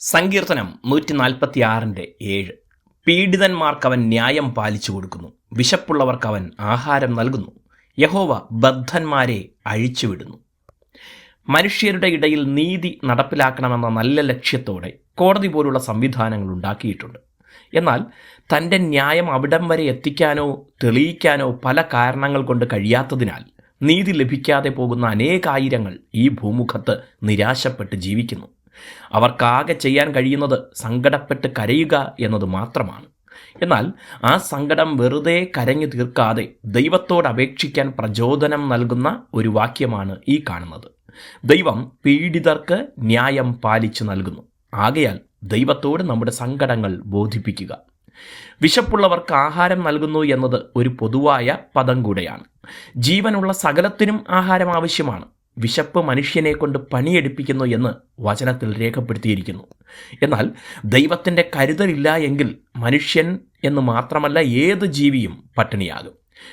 സങ്കീർത്തനം നൂറ്റി നാൽപ്പത്തി ആറിന്റെ ഏഴ്. പീഡിതന്മാർക്ക് അവൻ ന്യായം പാലിച്ചു കൊടുക്കുന്നു. വിശപ്പുള്ളവർക്ക് അവൻ ആഹാരം നൽകുന്നു. യഹോവ ബദ്ധന്മാരെ അഴിച്ചുവിടുന്നു. മനുഷ്യരുടെ ഇടയിൽ നീതി നടപ്പിലാക്കണമെന്ന നല്ല ലക്ഷ്യത്തോടെ കോടതി പോലുള്ള സംവിധാനങ്ങൾ ഉണ്ടാക്കിയിട്ടുണ്ട്. എന്നാൽ തന്റെ ന്യായം അവിടം വരെ എത്തിക്കാനോ തെളിയിക്കാനോ പല കാരണങ്ങൾ കൊണ്ട് കഴിയാത്തതിനാൽ നീതി ലഭിക്കാതെ പോകുന്ന അനേകായിരങ്ങൾ ഈ ഭൂമുഖത്ത് നിരാശപ്പെട്ട് ജീവിക്കുന്നു. അവർക്കാകെ ചെയ്യാൻ കഴിയുന്നത് സങ്കടപ്പെട്ട് കരയുക എന്നത് മാത്രമാണ്. എന്നാൽ ആ സങ്കടം വെറുതെ കരഞ്ഞു തീർക്കാതെ ദൈവത്തോട് അപേക്ഷിക്കാൻ പ്രചോദനം നൽകുന്ന ഒരു വാക്യമാണ് ഈ കാണുന്നത്. ദൈവം പീഡിതർക്ക് ന്യായം പാലിച്ചു നൽകുന്നു. ആകയാൽ ദൈവത്തോട് നമ്മുടെ സങ്കടങ്ങൾ ബോധിപ്പിക്കുക. വിശപ്പുള്ളവർക്ക് ആഹാരം നൽകുന്നു എന്നത് ഒരു പൊതുവായ പദം കൂടെയാണ്. ജീവനുള്ള സകലത്തിനും ആഹാരം ആവശ്യമാണ്. വിശപ്പ് മനുഷ്യനെ കൊണ്ട് പണിയെടുപ്പിക്കുന്നു എന്ന് വചനത്തിൽ രേഖപ്പെടുത്തിയിരിക്കുന്നു. എന്നാൽ ദൈവത്തിന്റെ കരുതലില്ല എങ്കിൽ മനുഷ്യൻ എന്ന് മാത്രമല്ല ഏത് ജീവിയും പട്ടിണിയാകും.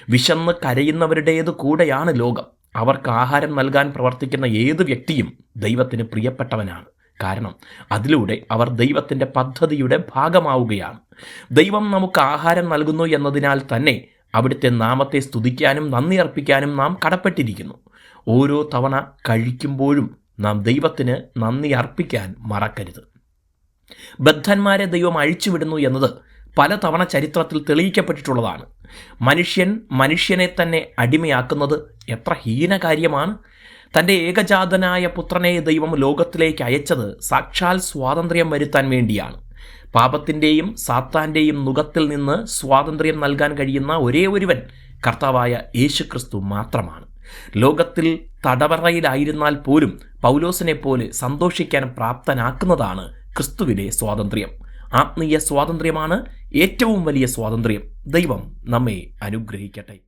വിശന്ന് കരയുന്നവരുടേത് കൂടെയാണ് ലോകം. അവർക്ക് ആഹാരം നൽകാൻ പ്രവർത്തിക്കുന്ന ഏത് വ്യക്തിയും ദൈവത്തിന് പ്രിയപ്പെട്ടവനാണ്. കാരണം അതിലൂടെ അവർ ദൈവത്തിന്റെ പദ്ധതിയുടെ ഭാഗമാവുകയാണ്. ദൈവം നമുക്ക് ആഹാരം നൽകുന്നു എന്നതിനാൽ തന്നെ അവിടുത്തെ നാമത്തെ സ്തുതിക്കാനും നന്ദി അർപ്പിക്കാനും നാം കടപ്പെട്ടിരിക്കുന്നു. ഓരോ തവണ കഴിക്കുമ്പോഴും നാം ദൈവത്തിന് നന്ദി അർപ്പിക്കാൻ മറക്കരുത്. ബദ്ധന്മാരെ ദൈവം അഴിച്ചുവിടുന്നു എന്നത് പല തവണ ചരിത്രത്തിൽ തെളിയിക്കപ്പെട്ടിട്ടുള്ളതാണ്. മനുഷ്യൻ മനുഷ്യനെ തന്നെ അടിമയാക്കുന്നത് എത്ര ഹീനകാര്യമാണ് തന്റെ ഏകജാതനായ പുത്രനെ ദൈവം ലോകത്തിലേക്ക് അയച്ചത് സാക്ഷാൽ സ്വാതന്ത്ര്യം വരുത്താൻ വേണ്ടിയാണ്. പാപത്തിന്റെയും സാത്താന്റെയും നുഖത്തിൽ നിന്ന് സ്വാതന്ത്ര്യം നൽകാൻ കഴിയുന്ന ഒരേ ഒരുവൻ കർത്താവായ യേശുക്രിസ്തു മാത്രമാണ്. ലോകത്തിൽ തടവറയിലായിരുന്നാൽ പോലും പൗലോസിനെ പോലെ സന്തോഷിക്കാൻ പ്രാപ്തനാക്കുന്നതാണ് ക്രിസ്തുവിലെ സ്വാതന്ത്ര്യം. ആത്മീയ സ്വാതന്ത്ര്യമാണ് ഏറ്റവും വലിയ സ്വാതന്ത്ര്യം. ദൈവം നമ്മെ അനുഗ്രഹിക്കട്ടെ.